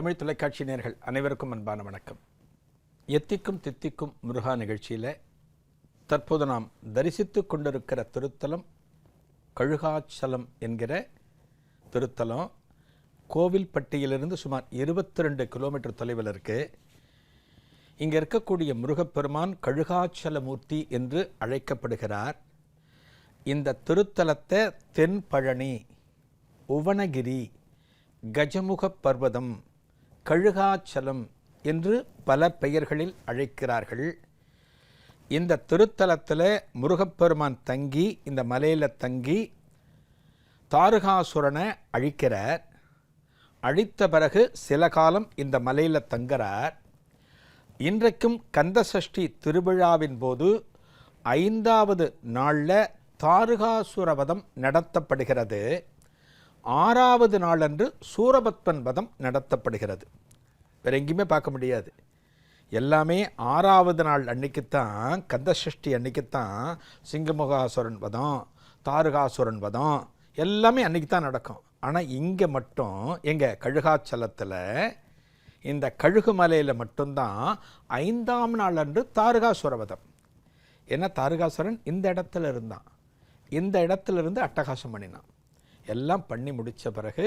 தமிழ் தொலைக்காட்சி நேர்கள் அனைவருக்கும் அன்பான வணக்கம். எத்திக்கும் தித்திக்கும் முருகா நிகழ்ச்சியில் தற்போது நாம் தரிசித்து கொண்டிருக்கிற திருத்தலம் கழுகாச்சலம் என்கிற திருத்தலம். கோவில்பட்டியிலிருந்து சுமார் இருபத்தி ரெண்டு கிலோமீட்டர் தொலைவில் இருக்குது இங்கே இருக்கக்கூடிய முருகப்பெருமான் கழுகாச்சலமூர்த்தி என்று அழைக்கப்படுகிறார். இந்த திருத்தலத்தை தென்பழனி உவனகிரி கஜமுக பர்வதம் கழுகாச்சலம் என்று பல பெயர்களில் அழைக்கிறார்கள். இந்த திருத்தலத்தில் முருகப்பெருமான் தங்கி இந்த மலையில் தங்கி தாருகாசுரனை அழிக்கிறார். அழித்த பிறகு சில காலம் இந்த மலையில் தங்குறார். இன்றைக்கும் கந்தசஷ்டி திருவிழாவின் போது ஐந்தாவது நாளில் தாருகாசுரவதம் நடத்தப்படுகிறது. ஆறாவது நாளன்று சூரபத்மன் வதம் நடத்தப்படுகிறது. வேற எங்கேயுமே பார்க்க முடியாது. எல்லாமே ஆறாவது நாள் அன்னைக்குத்தான் கந்தசஷ்டி அன்னைக்குத்தான் சிங்கமுகாசுரன் வதம் தாருகாசுரன் வதம் எல்லாமே அன்னைக்கு தான் நடக்கும். ஆனால் இங்கே மட்டும் எங்கள் கழுகாச்சலத்தில் இந்த கழுகு மலையில் மட்டும்தான் ஐந்தாம் நாள் அன்று தாருகாசுரவதம் ஏன்னா தாருகாசுரன் இந்த இடத்துல இருந்தான். இந்த இடத்துல இருந்து அட்டகாசம் பண்ணினான். எல்லாம் பண்ணி முடித்த பிறகு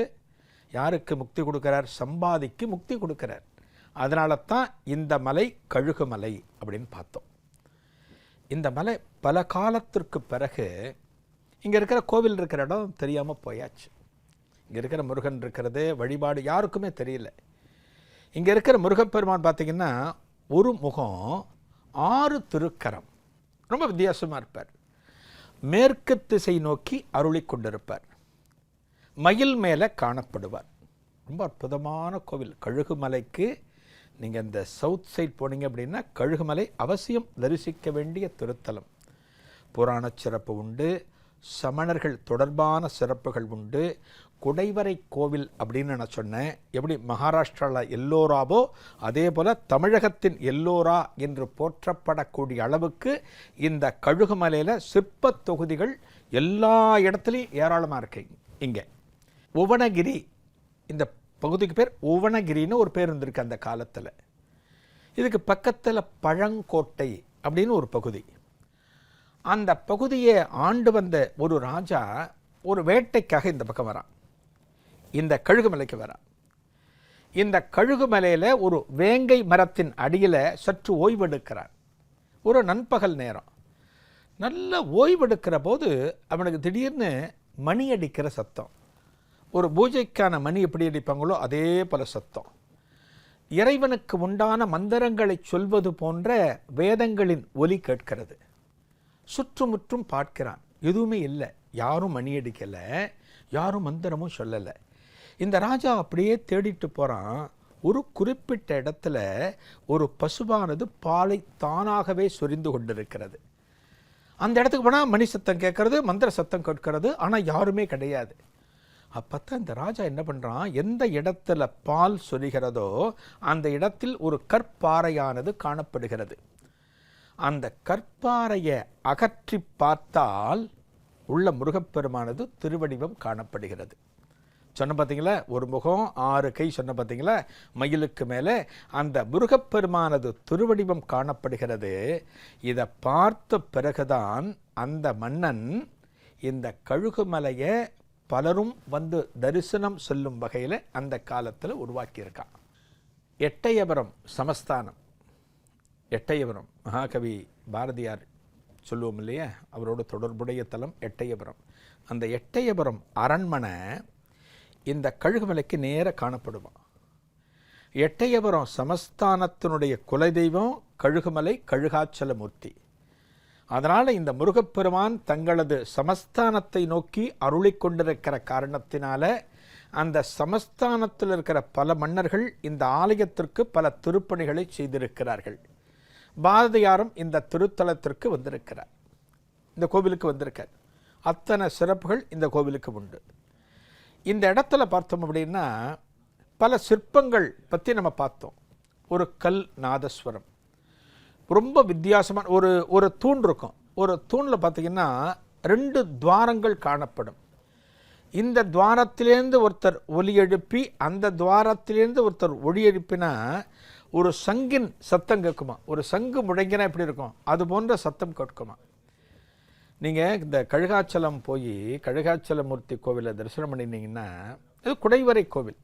யாருக்கு முக்தி கொடுக்கிறார்? சம்பாதிக்கு முக்தி கொடுக்கிறார். அதனால தான் இந்த மலை கழுகு மலை அப்படின்னு பார்த்தோம். இந்த மலை பல காலத்திற்கு பிறகு இங்கே இருக்கிற கோவில் இருக்கிற இடம் தெரியாமல் போயாச்சு. இங்கே இருக்கிற முருகன் இருக்கிறது வழிபாடு யாருக்குமே தெரியல. இங்கே இருக்கிற முருகப்பெருமான் பார்த்திங்கன்னா ஒரு முகம் ஆறு திருக்கரம். ரொம்ப வித்தியாசமாக இருப்பார். மேற்கு திசை நோக்கி அருளிக் கொண்டிருப்பார். மயில் மேலே காணப்படுவார். ரொம்ப அற்புதமான கோவில். கழுகுமலைக்கு நீங்கள் இந்த சவுத் சைட் போனீங்க அப்படின்னா கழுகுமலை அவசியம் தரிசிக்க வேண்டிய திருத்தலம். புராண சிறப்பு உண்டு சமணர்கள் தொடர்பான சிறப்புகள் உண்டு. குடைவரை கோவில் அப்படின்னு நான் சொன்னேன். எப்படி மகாராஷ்டிராவில் எல்லோராவோ அதே போல் தமிழகத்தின் எல்லோரா என்று போற்றப்படக்கூடிய அளவுக்கு இந்த கழுகுமலையில் சிற்பத் தொகுதிகள் எல்லா இடத்துலையும் ஏராளமாக இருக்கு. இங்கே உவனகிரி இந்த பகுதிக்கு பேர் உவனகிரின்னு ஒரு பேர் இருந்திருக்கு அந்த காலத்தில். இதுக்கு பக்கத்தில் பழங்கோட்டை அப்படின்னு ஒரு பகுதி. அந்த பகுதியை ஆண்டு வந்த ஒரு ராஜா ஒரு வேட்டைக்காக இந்த பக்கம் வரான். இந்த கழுகுமலைக்கு வரான். இந்த கழுகுமலையில் ஒரு வேங்கை மரத்தின் அடியில் சற்று ஓய்வெடுக்கிறான். ஒரு நண்பகல் நேரம். நல்ல ஓய்வெடுக்கிற போது அவனுக்கு திடீர்னு மணி அடிக்கிற சத்தம். ஒரு பூஜைக்கான மணி எப்படி அடிப்பாங்களோ அதே போல சத்தம். இறைவனுக்கு உண்டான மந்திரங்களை சொல்வது போன்ற வேதங்களின் ஒலி கேட்கிறது. சுற்றுமுற்றும் பார்க்கிறான். எதுவுமே இல்லை. யாரும் மணி அடிக்கலை. யாரும் மந்திரமும் சொல்லலை. இந்த ராஜா அப்படியே தேடிட்டு போகிறான் ஒரு குறிப்பிட்ட இடத்துல ஒரு பசுவானது பாலை தானாகவே சொரிந்து கொண்டிருக்கிறது. அந்த இடத்துக்கு போனால் மணி சத்தம் கேட்கறது மந்திர சத்தம் கேட்கறது ஆனால் யாருமே கிடையாது. அப்பத்தான் இந்த ராஜா என்ன பண்ணுறான் எந்த இடத்துல பால் சொல்கிறதோ அந்த இடத்தில் ஒரு கற்பாறையானது காணப்படுகிறது. அந்த கற்பாறையை அகற்றி பார்த்தால் உள்ள முருகப்பெருமானது திருவடிவம் காணப்படுகிறது. சொன்ன பார்த்தீங்களா ஒரு முகம் ஆறு கை சொன்ன பார்த்தீங்களா மயிலுக்கு மேலே அந்த முருகப்பெருமானது திருவடிவம் காணப்படுகிறது. இதை பார்த்த பிறகுதான் அந்த மன்னன் இந்த கழுகுமலையை பலரும் வந்து தரிசனம் சொல்லும் வகையில் அந்த காலத்தில் உருவாக்கியிருக்கான். எட்டயபுரம் சமஸ்தானம். எட்டயபுரம் மகாகவி பாரதியார் சொல்லுவோம் இல்லையா? அவரோட தொடர்புடைய தலம் எட்டயபுரம். அந்த எட்டயபுரம் அரண்மனை இந்த கழுகுமலைக்கு நேராக காணப்படுவான். எட்டயபுரம் சமஸ்தானத்தினுடைய குலதெய்வம் கழுகுமலை கழுகாச்சலமூர்த்தி. அதனால் இந்த முருகப்பெருமான் தங்களது சமஸ்தானத்தை நோக்கி அருளி கொண்டிருக்கிற காரணத்தினால அந்த சமஸ்தானத்தில் இருக்கிற பல மன்னர்கள் இந்த ஆலயத்திற்கு பல திருப்பணிகளை செய்திருக்கிறார்கள். பாரதியாரும் இந்த திருத்தலத்திற்கு வந்திருக்கிறார். இந்த கோவிலுக்கு வந்திருக்கார். அத்தனை சிறப்புகள் இந்த கோவிலுக்கு உண்டு. இந்த இடத்துல பார்த்தோம் அப்படின்னா பல சிற்பங்கள் பற்றி நம்ம பார்த்தோம். ஒரு கல் நாதஸ்வரம். ரொம்ப வித்தியாசமான ஒரு ஒரு தூண் இருக்கும். ஒரு தூணில் பார்த்தீங்கன்னா ரெண்டு துவாரங்கள் காணப்படும். இந்த துவாரத்திலேருந்து ஒருத்தர் ஒலி எழுப்பி அந்த துவாரத்திலேருந்து ஒருத்தர் ஒளி எழுப்பினா ஒரு சங்கின் சத்தம் கேட்குமா? ஒரு சங்கு முழங்கினா எப்படி இருக்கும்? அது போன்ற சத்தம் கேட்குமா? நீங்கள் இந்த கழுகாச்சலம் போய் கழுகாச்சலமூர்த்தி கோவிலை தரிசனம் பண்ணினீங்கன்னா இது குடைவரை கோவில்.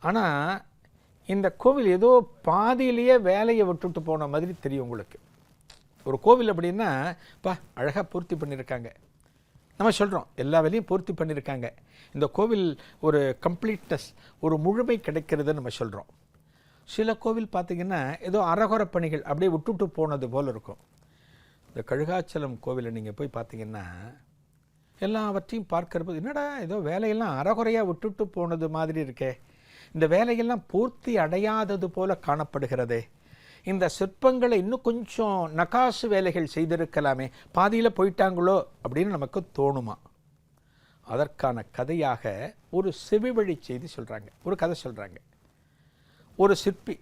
ஆனால் இந்த கோவில் ஏதோ பாதியிலேயே வேலையை விட்டுட்டு போன மாதிரி தெரியும் உங்களுக்கு. ஒரு கோவில் அப்படின்னா பா அழகாக பூர்த்தி பண்ணியிருக்காங்க நம்ம சொல்கிறோம் எல்லா வேலையும் பூர்த்தி பண்ணியிருக்காங்க இந்த கோவில் ஒரு கம்ப்ளீட்னஸ் ஒரு முழுமை கிடைக்கிறதுன்னு நம்ம சொல்கிறோம் சில கோவில் பார்த்திங்கன்னா ஏதோ அறகுற பணிகள் அப்படியே விட்டுட்டு போனது போல் இருக்கும். இந்த கழுகாச்சலம் கோவிலை நீங்கள் போய் பார்த்தீங்கன்னா எல்லாவற்றையும் பார்க்கறது என்னடா ஏதோ வேலையெல்லாம் அறகுறையாக விட்டுட்டு போனது மாதிரி இருக்கே. இந்த வேலையெல்லாம் பூர்த்தி அடையாதது போல காணப்படுகிறதே. இந்த சிற்பங்களை இன்னும் கொஞ்சம் நகாசு வேலைகள் செய்திருக்கலாமே. பாதியில் போயிட்டாங்களோ அப்படின்னு நமக்கு தோணுமா? அதற்கான கதையாக ஒரு செவிவழி செய்தி சொல்கிறாங்க ஒரு கதை சொல்கிறாங்க ஒரு சிற்பி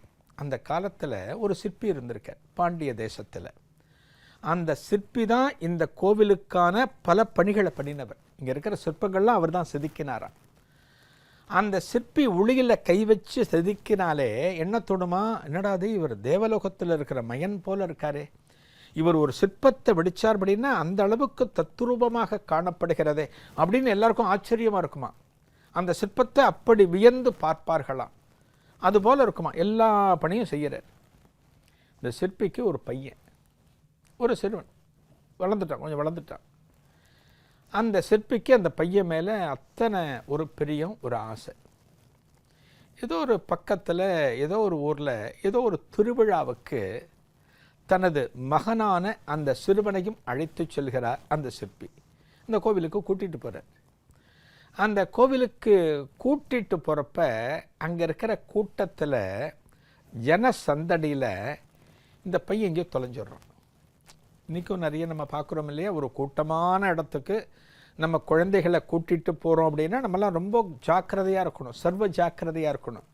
அந்த காலத்தில் ஒரு சிற்பி இருந்திருக்க பாண்டிய தேசத்தில். அந்த சிற்பி தான் இந்த கோவிலுக்கான பல பணிகளை பண்ணினவர். இங்கே இருக்கிற சிற்பங்கள்லாம் அவர் தான் செதுக்கினாராம். அந்த சிற்பி உளியில் கை வச்சு செதுக்கினாலே என்ன தோணுமா என்னடாது இவர் தேவலோகத்தில் இருக்கிற மயன் போல இருக்காரே. இவர் ஒரு சிற்பத்தை வெடிச்சார் அப்படின்னா அந்த அளவுக்கு தத்ரூபமாக காணப்படுகிறதே அப்படின்னு எல்லாருக்கும் ஆச்சரியமாக இருக்குமா? அந்த சிற்பத்தை அப்படி வியந்து பார்ப்பார்களாம். அதுபோல் இருக்குமா? எல்லா பணியும் செய்கிறார். இந்த சிற்பிக்கு ஒரு பையன் ஒரு சிறுவன். வளர்ந்துட்டான் கொஞ்சம் வளர்ந்துட்டான். அந்த சிற்பிக்கு அந்த பையன் மேலே அத்தனை ஒரு பிரியம் ஒரு ஆசை. ஏதோ ஒரு பக்கத்தில் ஏதோ ஒரு ஊரில் ஏதோ ஒரு திருவிழாவுக்கு தனது மகனான அந்த சிறுவனையும் அழைத்து செல்கிறார் அந்த சிற்பி அந்த கோவிலுக்கு கூட்டிகிட்டு போகிறார் அந்த கோவிலுக்கு கூட்டிகிட்டு போகிறப்ப அங்கே இருக்கிற கூட்டத்தில் ஜன சந்தடியில் இந்த பையன் எங்கேயோ தொலைஞ்சிடுறான். இன்றைக்கும் நிறைய நம்ம பார்க்குறோம் இல்லையா? ஒரு கூட்டமான இடத்துக்கு நம்ம குழந்தைகளை கூட்டிகிட்டு போகிறோம் அப்படின்னா நம்மலாம் ரொம்ப ஜாக்கிரதையாக இருக்கணும் சர்வ ஜாக்கிரதையாக இருக்கணும்.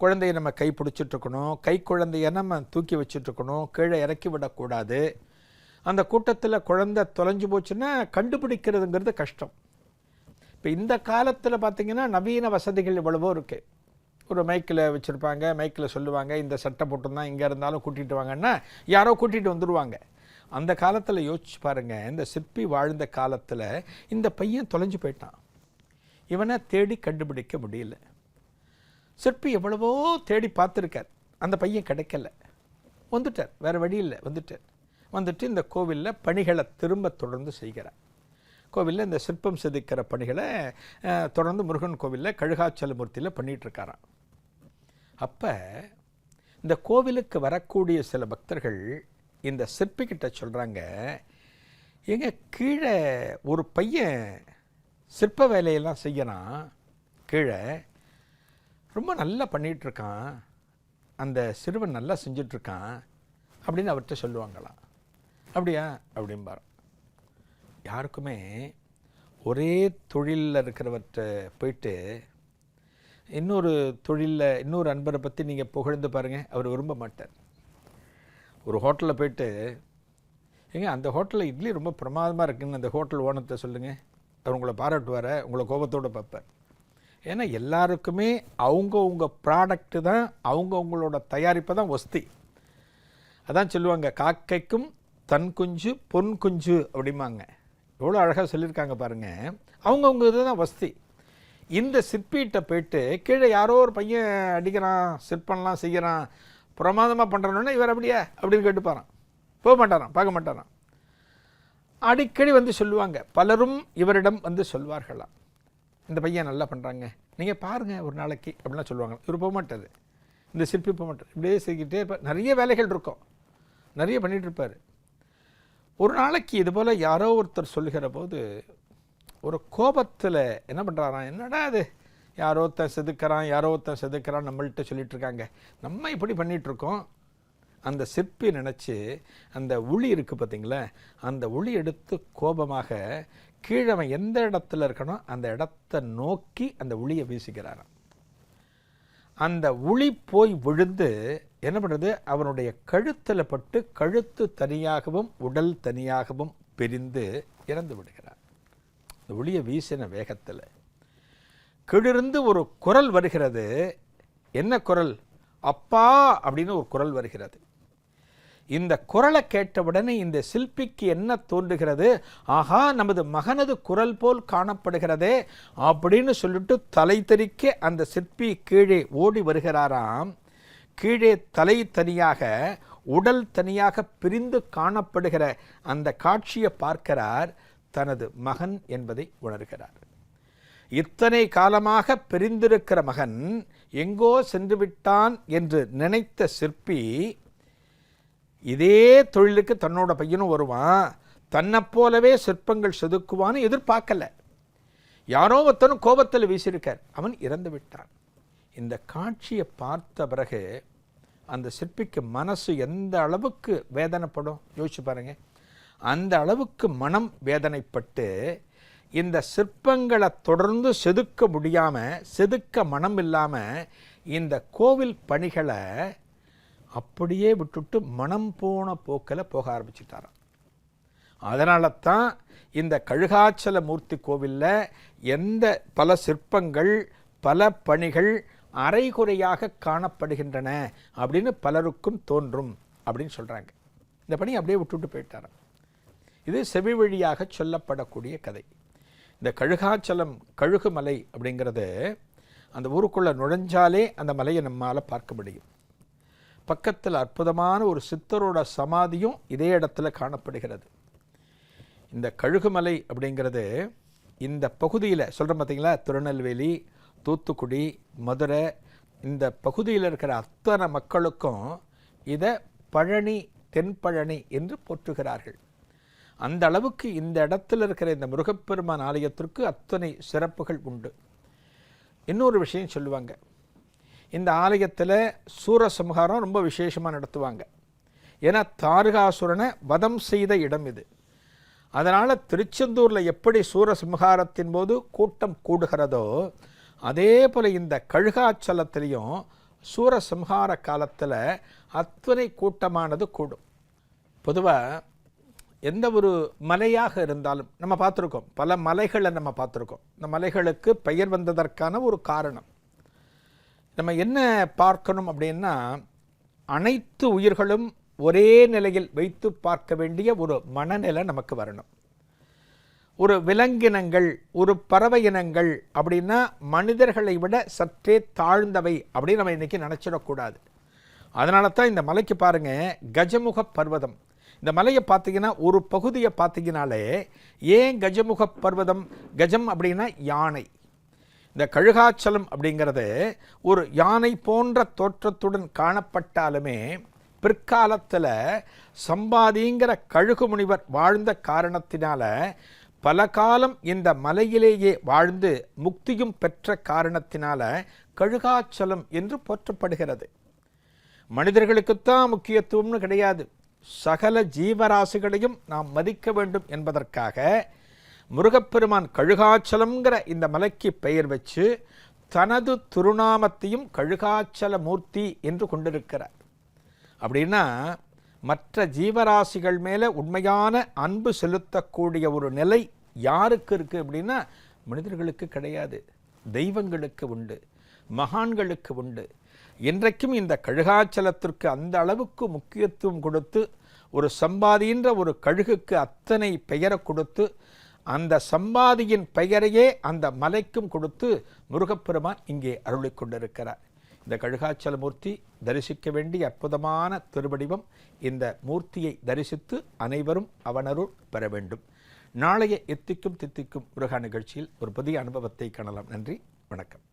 குழந்தைய நம்ம கை பிடிச்சிட்ருக்கணும் கை குழந்தைய நம்ம தூக்கி வச்சுட்ருக்கணும் கீழே இறக்கி விடக்கூடாது அந்த கூட்டத்தில் குழந்தை தொலைஞ்சு போச்சுன்னா கண்டுபிடிக்கிறதுங்கிறது கஷ்டம். இப்போ இந்த காலத்தில் பார்த்திங்கன்னா நவீன வசதிகள் இவ்வளவோ இருக்குது ஒரு மைக்கில் வச்சுருப்பாங்க மைக்கில் சொல்லுவாங்க இந்த சட்டை போட்டுருந்தான் இங்கே இருந்தாலும் கூட்டிகிட்டு வாங்கன்னா யாரோ கூட்டிகிட்டு வந்துடுவாங்க அந்த காலத்தில் யோசிச்சு பாருங்கள் இந்த சிற்பி வாழ்ந்த காலத்தில் இந்த பையன் தொலைஞ்சு போயிட்டான். இவனை தேடி கண்டுபிடிக்க முடியல. சிற்பி எவ்வளவோ தேடி பார்த்துருக்கார். அந்த பையன் கிடைக்கல. வந்துட்டார். வேறு வழி இல்லை. வந்துட்டார். வந்துட்டு இந்த கோவிலில் பணிகளை திரும்ப தொடர்ந்து செய்கிறார். கோவிலில் இந்த சிற்பம் செதுக்கிற பணிகளை தொடர்ந்து முருகன் கோவிலில் கழுகாச்சலமூர்த்தியில் பண்ணிகிட்ருக்காராம் அப்போ இந்த கோவிலுக்கு வரக்கூடிய சில பக்தர்கள் இந்த சிற்பிக்கிட்ட சொல்கிறாங்க எங்க கீழே ஒரு பையன் சிற்ப வேலையெல்லாம் செய்யறான் கீழே ரொம்ப நல்லா பண்ணிகிட்ருக்கான் அந்த சிறுவன் நல்லா செஞ்சிட்ருக்கான் அப்படின்னு அவர்கிட்ட சொல்லுவாங்களாம். அப்படியா? அப்படிம்பார். யாருக்குமே ஒரே தொழிலில் இருக்கிறவர்கிட்ட போயிட்டு இன்னொரு தொழிலில் இன்னொரு அன்பரை பற்றி நீங்கள் புகழ்ந்து பாருங்கள் அவர் விரும்ப மாட்டார். ஒரு ஹோட்டலில் போயிட்டு ஏங்க அந்த ஹோட்டலில் இட்லி ரொம்ப பிரமாதமாக இருக்குன்னு அந்த ஹோட்டல் ஓனத்தை சொல்லுங்கள் அவர் உங்களை பாராட்டுவார உங்களை கோபத்தோடு பார்ப்பார். ஏன்னா எல்லாருக்குமே அவங்கவுங்க ப்ராடக்ட்டு தான் அவங்கவுங்களோட தயாரிப்பை தான் வஸ்தி அதான் சொல்லுவாங்க காக்கைக்கும் தன் குஞ்சு பொன் குஞ்சு அப்படிம்பாங்க. எவ்வளோ அழகாக சொல்லியிருக்காங்க பாருங்கள் அவங்கவுங்க இதுதான் வஸ்தி இந்த சிற்பிகிட்ட போயிட்டு கீழே யாரோ ஒரு பையன் அடிக்கிறான் சிற்பம்லாம் செய்கிறான் பிரமாதமாக பண்ணுறோன்னா இவர் அப்படியே அப்படின்னு கேட்டுப்பாரான் போக மாட்டாரான் பார்க்க மாட்டாரான் அடிக்கடி வந்து சொல்லுவாங்க பலரும் இவரிடம் வந்து சொல்வார்களாம். இந்த பையன் நல்லா பண்ணுறாங்க நீங்கள் பாருங்கள் ஒரு நாளைக்கு அப்படிலாம் சொல்லுவாங்க இவர் போக மாட்டார். இந்த சிற்பி போக மாட்டார். இப்படியே செய்கிட்டே இருப்பார் நிறைய வேலைகள் இருக்கும். நிறைய பண்ணிகிட்ருப்பார் ஒரு நாளைக்கு இது போல் யாரோ ஒருத்தர் சொல்லுகிற போது ஒரு கோபத்தில் என்ன பண்ணுறாராம் என்னடா அது யாரோ ஒருத்தன் செதுக்கிறான் யாரோ ஒருத்தன் செதுக்கிறான் நம்மள்கிட்ட சொல்லிட்டு இருக்காங்க நம்ம இப்படி பண்ணிகிட்ருக்கோம் அந்த சிற்பி நினச்சி அந்த உளி இருக்குது பார்த்தீங்களா? அந்த உளி எடுத்து கோபமாக கீழவன் எந்த இடத்துல இருக்கணும் அந்த இடத்த நோக்கி அந்த உளியை வீசுகிறாராம். அந்த உளி போய் விழுந்து என்ன பண்ணுறது அவனுடைய கழுத்தில் பட்டு கழுத்து தனியாகவும் உடல் தனியாகவும் பிரிந்து இறந்து விடுகிறார். இந்த ஒளியை வீசின வேகத்தில் கீழிருந்து ஒரு குரல் வருகிறது. என்ன குரல்? அப்பா அப்படின்னு ஒரு குரல் வருகிறது. இந்த குரலை கேட்டவுடனே இந்த சிற்பிக்கு என்ன தோன்றுகிறது? ஆஹா நமது மகனது குரல் போல் காணப்படுகிறதே அப்படின்னு சொல்லிட்டு தலை தெறிக்க அந்த சிற்பி கீழே ஓடி வருகிறாராம். கீழே தலை தனியாக உடல் தனியாக பிரிந்து காணப்படுகிற அந்த காட்சியை பார்க்கிறார் தனது மகன் என்பதை உணர்கிறார். இத்தனை காலமாக பிரிந்திருக்கிற மகன் எங்கோ சென்று விட்டான் என்று நினைத்த சிற்பி இதே தொழிலுக்கு தன்னோட பையனும் வருவான். தன்னை போலவே சிற்பங்கள் செதுக்குவான்னு எதிர்பார்க்கல. யாரோ ஒருத்தனும் கோபத்தில் வீசியிருக்கார். அவன் இறந்து விட்டான். இந்த காட்சியை பார்த்த பிறகு அந்த சிற்பிக்கு மனசு எந்த அளவுக்கு வேதனைப்படும்? யோசிச்சு பாருங்க. அந்த அளவுக்கு மனம் வேதனைப்பட்டு இந்த சிற்பங்களை தொடர்ந்து செதுக்க முடியாமல் செதுக்க மனம் இல்லாமல் இந்த கோவில் பணிகளை அப்படியே விட்டுட்டு மனம் போன போக்கில் போக ஆரம்பிச்சுட்டாராம். அதனால தான் இந்த கழுகாச்சல மூர்த்தி கோவிலில் எந்த பல சிற்பங்கள் பல பணிகள் அரைகுறையாக காணப்படுகின்றன அப்படின்னு பலருக்கும் தோன்றும் அப்படின்னு சொல்கிறாங்க இந்த பணி அப்படியே விட்டுட்டு போயிட்டாராம். இது செவி வழியாக சொல்லப்படக்கூடிய கதை. இந்த கழுகாச்சலம் கழுகுமலை அப்படிங்கிறது அந்த ஊருக்குள்ளே நுழைஞ்சாலே அந்த மலையை நம்மால் பார்க்க முடியும். பக்கத்தில் அற்புதமான ஒரு சித்தரோட சமாதியும் இதே இடத்துல காணப்படுகிறது. இந்த கழுகுமலை அப்படிங்கிறது இந்த பகுதியில் சொல்கிறேன் பார்த்தீங்களா திருநெல்வேலி தூத்துக்குடி மதுரை இந்த பகுதியில் இருக்கிற அத்தனை மக்களுக்கும் இதை பழனி தென்பழனி என்று போற்றுகிறார்கள். அந்த அளவுக்கு இந்த இடத்துல இருக்கிற இந்த முருகப்பெருமான் ஆலயத்திற்கு அத்தனை சிறப்புகள் உண்டு. இன்னொரு விஷயம் சொல்லுவாங்க. இந்த ஆலயத்தில் சூரசம்ஹாரம் ரொம்ப விசேஷமாக நடத்துவாங்க. ஏன்னா தாரகாசுரனை வதம் செய்த இடம் இது. அதனால் திருச்செந்தூரில் எப்படி சூரசம்ஹாரத்தின் போது கூட்டம் கூடுகிறதோ அதே போல் இந்த கழுகாச்சலத்திலையும் சூரசம்ஹார காலத்தில் அத்தனை கூட்டமானது கூடும். பொதுவாக எந்த ஒரு மலையாக இருந்தாலும் நம்ம பார்த்துருக்கோம். பல மலைகளை நம்ம பார்த்துருக்கோம். இந்த மலைகளுக்கு பெயர் வந்ததற்கான ஒரு காரணம். நம்ம என்ன பார்க்கணும் அப்படின்னா அனைத்து உயிர்களும் ஒரே நிலையில் வைத்து பார்க்க வேண்டிய ஒரு மனநிலை நமக்கு வரணும். ஒரு விலங்கினங்கள் ஒரு பறவை இனங்கள் அப்படின்னா மனிதர்களை விட சற்றே தாழ்ந்தவை அப்படின்னு நம்ம இன்றைக்கி நினச்சிடக்கூடாது. அதனால தான் இந்த மலைக்கு பாருங்கள் கஜமுக பர்வதம். இந்த மலையை பார்த்தீங்கன்னா ஒரு பகுதியை பார்த்தீங்கனாலே ஏன் கஜமுக பர்வதம் கஜம் அப்படின்னா யானை. இந்த கழுகாச்சலம் அப்படிங்கிறது ஒரு யானை போன்ற தோற்றத்துடன் காணப்பட்டாலுமே பிற்காலத்தில் சம்பாதிங்கிற கழுகு முனிவர் வாழ்ந்த காரணத்தினால பல காலம் இந்த மலையிலேயே வாழ்ந்து முக்தியும் பெற்ற காரணத்தினால கழுகாச்சலம் என்று போற்றப்படுகிறது. மனிதர்களுக்குத்தான் முக்கியத்துவம்னு கிடையாது. சகல ஜீவராசிகளையும் நாம் மதிக்க வேண்டும் என்பதற்காக முருகப்பெருமான் கழுகாச்சலம்ங்கிற இந்த மலைக்கு பெயர் வச்சு தனது திருநாமத்தையும் கழுகாச்சல மூர்த்தி என்று கொண்டிருக்கிறார். அப்படின்னா மற்ற ஜீவராசிகள் மேலே உண்மையான அன்பு செலுத்தக்கூடிய ஒரு நிலை யாருக்கு இருக்குது அப்படின்னா மனிதர்களுக்கு கிடையாது தெய்வங்களுக்கு உண்டு மகான்களுக்கு உண்டு. இன்றைக்கும் இந்த கழுகாச்சலத்திற்கு அந்த அளவுக்கு முக்கியத்துவம் கொடுத்து ஒரு சம்பாதின்ற ஒரு கழுகுக்கு அத்தனை பெயரை கொடுத்து அந்த சம்பாதியின் பெயரையே அந்த மலைக்கும் கொடுத்து முருகப்பெருமான் இங்கே அருளிக் கொண்டிருக்கிறார். இந்த கழுகாச்சல மூர்த்தி தரிசிக்க வேண்டிய அற்புதமான திருவடிவம் இந்த மூர்த்தியை தரிசித்து அனைவரும் அவனருள் பெற வேண்டும். நாளைய எத்திக்கும் தித்திக்கும் முருகா நிகழ்ச்சியில் ஒரு புதிய அனுபவத்தை காணலாம். நன்றி வணக்கம்.